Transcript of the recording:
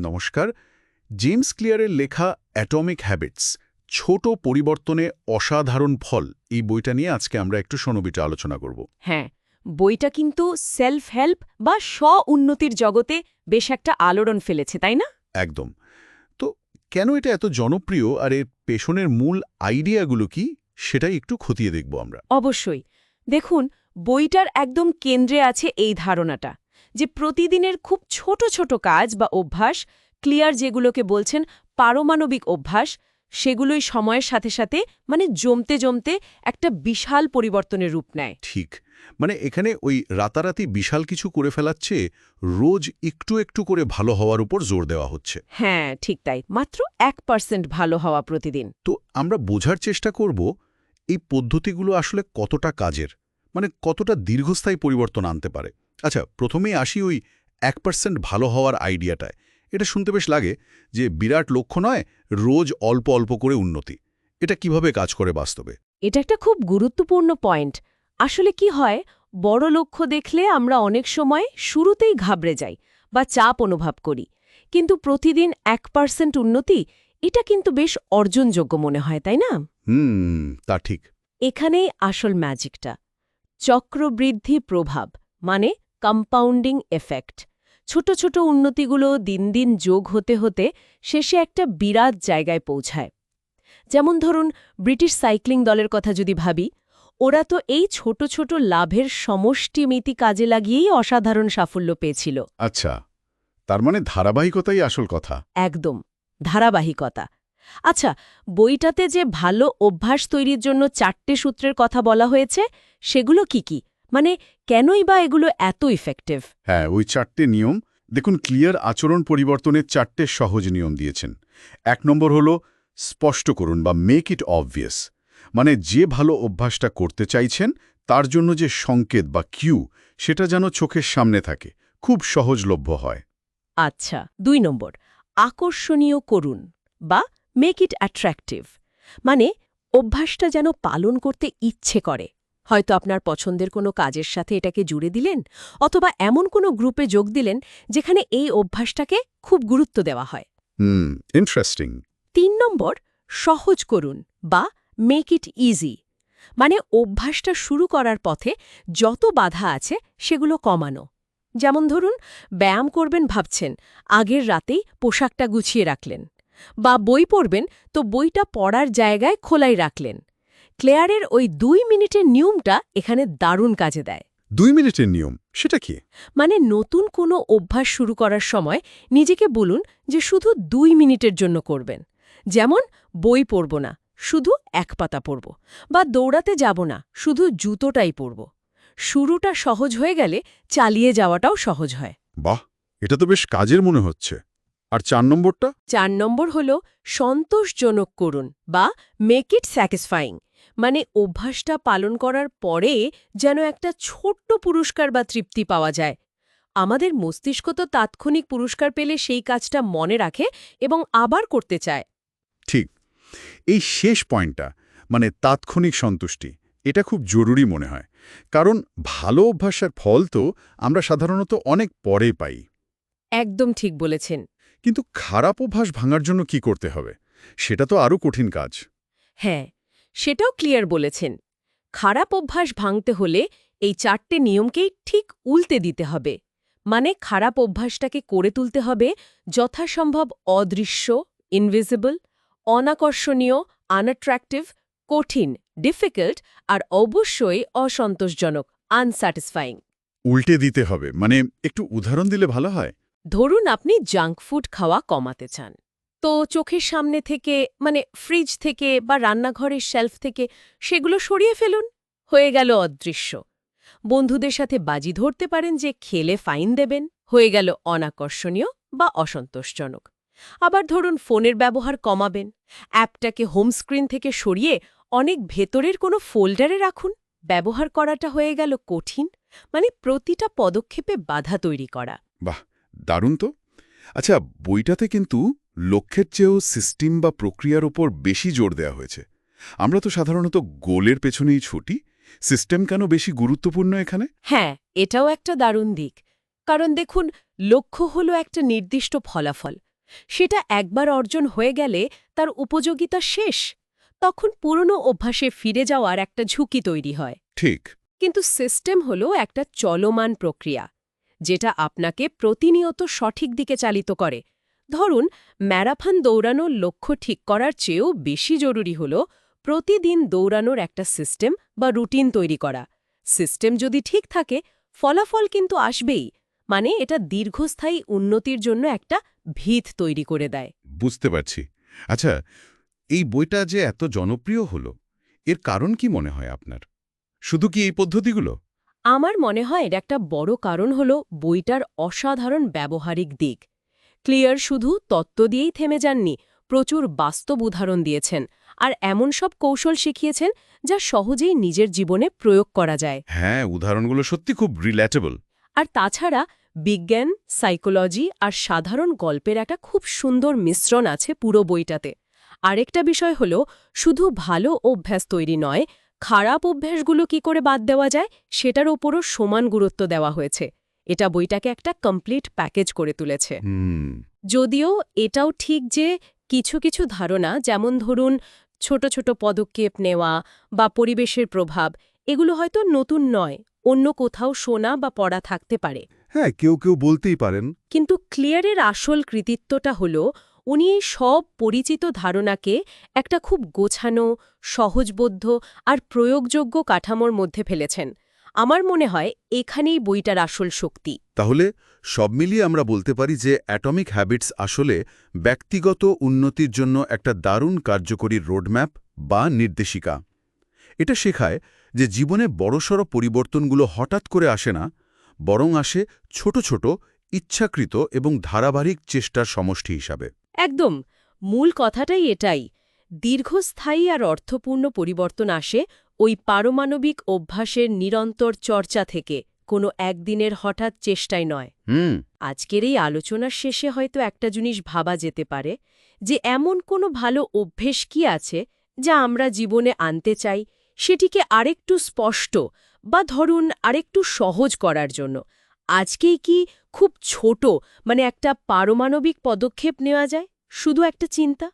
নমস্কার। জেমস ক্লিয়ারের লেখা atomic habits ছোট পরিবর্তনে অসাধারণ ফল এই বইটা নিয়ে আজকে আমরা একটু সনবিটা আলোচনা করব। হ্যাঁ বইটা কিন্তু সেলফ হেল্প বা স্ব উন্নতির জগতে বেশ একটা আলোড়ন ফেলেছে তাই না? একদম। তো কেন এটা এত জনপ্রিয় আর এর পেছনের মূল আইডিয়াগুলো কি সেটাই একটু খতিয়ে দেখব আমরা। অবশ্যই। দেখুন বইটার একদম কেন্দ্রে আছে এই ধারণাটা। যে প্রতিদিনের খুব ছোট ছোট কাজ বা অভ্যাস ক্লিয়ার যেগুলোকে বলছেন পারমাণবিক অভ্যাস সেগুলোই সময়ের সাথে সাথে মানে জমতে জমতে একটা বিশাল পরিবর্তনের রূপ নেয়। ঠিক। মানে এখানে ওই রাতারাতি বিশাল কিছু করে ফেলাচ্ছে রোজ একটু একটু করে ভালো হওয়ার উপর জোর দেওয়া হচ্ছে। হ্যাঁ ঠিক তাই। মাত্র এক পার্সেন্ট ভালো হওয়া প্রতিদিন। তো আমরা বোঝার চেষ্টা করব এই পদ্ধতিগুলো আসলে কতটা কাজের? মানে কতটা দীর্ঘস্থায়ী পরিবর্তন আনতে পারে? আচ্ছা প্রথমেই আসি ওই এক পার্সেন্ট ভালো হওয়ার আইডিয়াটায়। এটা শুনতে বেশ লাগে যে বিরাট লক্ষ্য নয় রোজ অল্প অল্প করে উন্নতি। এটা কীভাবে কাজ করে বাস্তবে? এটা একটা খুব গুরুত্বপূর্ণ পয়েন্ট। আসলে কি হয় বড় লক্ষ্য দেখলে আমরা অনেক সময় শুরুতেই ঘাবড়ে যাই বা চাপ অনুভব করি। কিন্তু প্রতিদিন এক পার্সেন্ট উন্নতি এটা কিন্তু বেশ অর্জনযোগ্য মনে হয় তাই না? হুম তা ঠিক। এখানেই আসল ম্যাজিকটা। চক্রবৃদ্ধি প্রভাব মানে কম্পাউন্ডিং এফেক্ট ছোট ছোট উন্নতিগুলো দিন দিন যোগ হতে হতে শেষে একটা বিরাট জায়গায় পৌঁছায়। যেমন ধরুন ব্রিটিশ সাইক্লিং দলের কথা যদি ভাবি ওরা তো এই ছোট ছোট লাভের সমষ্টিমিতি কাজে লাগিয়েই অসাধারণ সাফল্য পেয়েছিল। আচ্ছা তার মানে ধারাবাহিকতাই আসল কথা। একদম ধারাবাহিকতা। আচ্ছা বইটাতে যে ভালো অভ্যাস তৈরির জন্য চারটে সূত্রের কথা বলা হয়েছে সেগুলো কি কি? মানে কেনই বা এগুলো এত ইফেক্টিভ হ্যাঁ ওই চারটে নিয়ম দেখুন ক্লিয়ার আচরণ পরিবর্তনের চারটে সহজ নিয়ম দিয়েছেন। এক নম্বর হল স্পষ্ট করুন বা মেক ইট অবভিয়াস মানে যে ভালো অভ্যাসটা করতে চাইছেন তার জন্য যে সংকেত বা কিউ সেটা যেন চোখের সামনে থাকে খুব সহজলভ্য হয়। আচ্ছা দুই নম্বর আকর্ষণীয় করুন বা মেক ইট অ্যাট্রাক্টিভ মানে অভ্যাসটা যেন পালন করতে ইচ্ছে করে। হয়তো আপনার পছন্দের কোনো কাজের সাথে এটাকে জুড়ে দিলেন অথবা এমন কোনো গ্রুপে যোগ দিলেন যেখানে এই অভ্যাসটাকে খুব গুরুত্ব দেওয়া হয়। হুম ইন্টারেস্টিং তিন নম্বর সহজ করুন বা মেক ইট ইজি মানে অভ্যাসটা শুরু করার পথে যত বাধা আছে সেগুলো কমানো। যেমন ধরুন ব্যায়াম করবেন ভাবছেন আগের রাতেই পোশাকটা গুছিয়ে রাখলেন। বা বই পড়বেন তো বইটা পড়ার জায়গায় খোলাই রাখলেন। ক্লেয়ারের ওই দুই মিনিটের নিয়মটা এখানে দারুণ কাজে দেয়। দুই মিনিটের নিয়ম সেটা কি? মানে নতুন কোনো অভ্যাস শুরু করার সময় নিজেকে বলুন যে শুধু দুই মিনিটের জন্য করবেন। যেমন বই পড়ব না শুধু এক পাতা পড়ব বা দৌড়াতে যাব না শুধু জুতোটাই পরব শুরুটা সহজ হয়ে গেলে চালিয়ে যাওয়াটাও সহজ হয়। বাহ এটা তো বেশ কাজের মনে হচ্ছে। আর চার নম্বরটা? চার নম্বর হল সন্তোষজনক করুন বা মেক ইট স্যাটিসফাইং মানে অভ্যাসটা পালন করার পরে যেন একটা ছোট্ট পুরস্কার বা তৃপ্তি পাওয়া যায়। আমাদের মস্তিষ্ক তো তাৎক্ষণিক পুরস্কার পেলে সেই কাজটা মনে রাখে এবং আবার করতে চায়। ঠিক। এই শেষ পয়েন্টটা মানে তাৎক্ষণিক সন্তুষ্টি এটা খুব জরুরি মনে হয়। কারণ ভালো অভ্যাসের ফল তো আমরা সাধারণত অনেক পরে পাই। একদম ঠিক বলেছেন। কিন্তু খারাপ অভ্যাস ভাঙার জন্য কি করতে হবে? সেটা তো আরও কঠিন কাজ। হ্যাঁ সেটাও ক্লিয়ার বলেছেন। খারাপ অভ্যাস ভাঙতে হলে এই চারটে নিয়মকেই ঠিক উল্টে দিতে হবে। মানে খারাপ অভ্যাসটাকে করে তুলতে হবে যথাসম্ভব অদৃশ্য ইনভিজিবল অনাকর্ষণীয় আনঅ্যাট্রাক্টিভ কঠিন ডিফিকাল্ট আর অবশ্যই অসন্তোষজনক আনস্যাটিসফাইং উল্টে দিতে হবে। মানে একটু উদাহরণ দিলে ভালো হয়? ধরুন আপনি জাঙ্ক ফুড খাওয়া কমাতে চান। তো চোখের সামনে থেকে মানে ফ্রিজ থেকে বা রান্নাঘরের শেলফ থেকে সেগুলো সরিয়ে ফেলুন। হয়ে গেল অদৃশ্য। বন্ধুদের সাথে বাজি ধরতে পারেন যে খেলে ফাইন দেবেন। হয়ে গেল অনাকর্ষণীয় বা অসন্তোষজনক। আবার ধরুন ফোনের ব্যবহার কমাবেন। অ্যাপটাকে হোম স্ক্রিন থেকে সরিয়ে অনেক ভেতরের কোনো ফোল্ডারে রাখুন। ব্যবহার করাটা হয়ে গেল কঠিন। মানে প্রতিটা পদক্ষেপে বাধা তৈরি করা। বাহ! দারুণ তো? আচ্ছা বইটাতে কিন্তু লক্ষ্যের চেয়েও সিস্টেম বা প্রক্রিয়ার ওপর বেশি জোর দেওয়া হয়েছে। আমরা তো সাধারণত গোলের পেছনেই ছুটি। সিস্টেম কেন বেশি গুরুত্বপূর্ণ এখানে? হ্যাঁ এটাও একটা দারুণ দিক। কারণ দেখুন লক্ষ্য হলো একটা নির্দিষ্ট ফলাফল। সেটা একবার অর্জন হয়ে গেলে তার উপযোগিতা শেষ। তখন পুরনো অভ্যাসে ফিরে যাওয়ার একটা ঝুঁকি তৈরি হয়। ঠিক। কিন্তু সিস্টেম হলো একটা চলমান প্রক্রিয়া। যেটা আপনাকে প্রতিনিয়ত সঠিক দিকে চালিত করে। ধরুন, ম্যারাথন দৌড়ানোর লক্ষ্য ঠিক করার চেয়েও বেশি জরুরি হল প্রতিদিন দৌড়ানোর একটা সিস্টেম বা রুটিন তৈরি করা। সিস্টেম যদি ঠিক থাকে, ফলাফল কিন্তু আসবেই মানে এটা দীর্ঘস্থায়ী উন্নতির জন্য একটা ভিত তৈরি করে দেয়। বুঝতে পারছি। আচ্ছা এই বইটা যে এত জনপ্রিয় হলো, এর কারণ কি মনে হয় আপনার? শুধু কি এই পদ্ধতিগুলো? আমার মনে হয় এর একটা বড় কারণ হল বইটার অসাধারণ ব্যবহারিক দিক। ক্লিয়ার শুধু তত্ত্ব দিয়েই থেমে যাননি প্রচুর বাস্তব উদাহরণ দিয়েছেন আর এমন সব কৌশল শিখিয়েছেন যা সহজেই নিজের জীবনে প্রয়োগ করা যায়। হ্যাঁ উদাহরণগুলো সত্যি খুব রিল্যাটেবল আর তাছাড়া বিজ্ঞান সাইকোলজি আর সাধারণ গল্পের একটা খুব সুন্দর মিশ্রণ আছে পুরো বইটাতে। আরেকটা বিষয় হল শুধু ভালো অভ্যাস তৈরি নয় খারাপ অভ্যাসগুলো কি করে বাদ দেওয়া যায় সেটার ওপরও সমান গুরুত্ব দেওয়া হয়েছে। এটা বইটাকে একটা কমপ্লিট প্যাকেজ করে তুলেছে। যদিও এটাও ঠিক যে কিছু কিছু ধারণা যেমন ধরুন ছোট ছোট পদক্ষেপ নেওয়া বা পরিবেশের প্রভাব এগুলো হয়তো নতুন নয় অন্য কোথাও শোনা বা পড়া থাকতে পারে। হ্যাঁ কেউ কেউ বলতেই পারেন। কিন্তু ক্লিয়ারের আসল কৃতিত্বটা হল উনি এই সব পরিচিত ধারণাকে একটা খুব গোছানো, সহজবোধ্য আর প্রয়োগযোগ্য কাঠামোর মধ্যে ফেলেছেন। আমার মনে হয় এখানেই বইটার আসল শক্তি। তাহলে সব মিলিয়ে আমরা বলতে পারি যে অ্যাটমিক হ্যাবিটস আসলে ব্যক্তিগত উন্নতির জন্য একটা দারুণ কার্যকরী রোডম্যাপ বা নির্দেশিকা। এটা শেখায় যে জীবনে বড়সড় পরিবর্তনগুলো হঠাৎ করে আসে না, বরং আসে ছোট ছোট, ইচ্ছাকৃত এবং ধারাবাহিক চেষ্টার সমষ্টি হিসাবে। একদম মূল কথাটাই এটাই দীর্ঘস্থায়ী আর অর্থপূর্ণ পরিবর্তন আসে ওই পারমাণবিক অভ্যাসের নিরন্তর চর্চা থেকে কোনো একদিনের হঠাৎ চেষ্টায় নয়। হুম। আজকের এই আলোচনার শেষে হয়তো একটা জিনিস ভাবা যেতে পারে যে এমন কোনো ভালো অভ্যেস কি আছে যা আমরা জীবনে আনতে চাই সেটিকে আরেকটু স্পষ্ট বা ধরুন আরেকটু সহজ করার জন্য আজকেই কি খুব ছোট মানে একটা পারমাণবিক পদক্ষেপ নেওয়া যায়? শুধু একটা চিন্তা?